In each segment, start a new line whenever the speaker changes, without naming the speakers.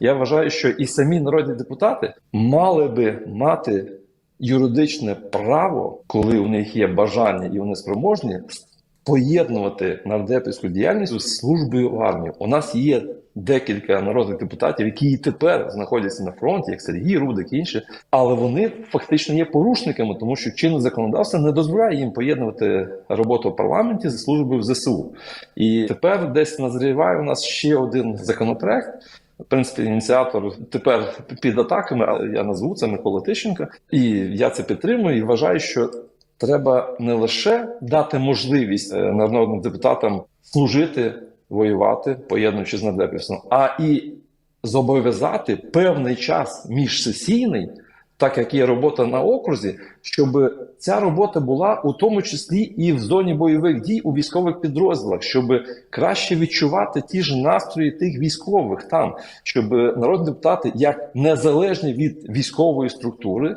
Я вважаю, що і самі народні депутати мали би мати юридичне право, коли у них є бажання і вони спроможні, поєднувати нардепівську діяльність з службою в армії. У нас є декілька народних депутатів, які і тепер знаходяться на фронті, як Сергій Рудик і інші, але вони фактично є порушниками, тому що чинне законодавство не дозволяє їм поєднувати роботу в парламенті зі службою в ЗСУ. І тепер десь назріває у нас ще один законопроект. В принципі, ініціатор тепер під атаками, але я назву це Микола Тищенка, і я це підтримую і вважаю, що треба не лише дати можливість е, народним депутатам служити, воювати, поєднуючи з нардепівством, а і зобов'язати певний час міжсесійний, так як є робота на окрузі, щоб ця робота була у тому числі і в зоні бойових дій у військових підрозділах, щоб краще відчувати ті ж настрої тих військових там, щоб народні депутати, як незалежні від військової структури,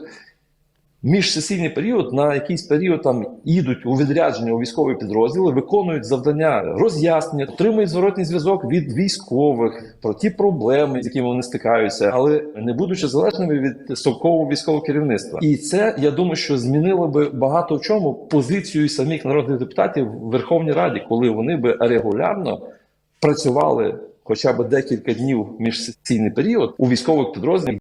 міжсесійний період на якийсь період там їдуть у відрядження у військові підрозділи, виконують завдання роз'яснення, отримують зворотній зв'язок від військових про ті проблеми, з якими вони стикаються, але не будучи залежними від совкового військового керівництва. І це я думаю, що змінило би багато в чому позицію самих народних депутатів в Верховній Раді, коли вони би регулярно працювали. Хоча б декілька днів міжсесійний період у військових підрозділах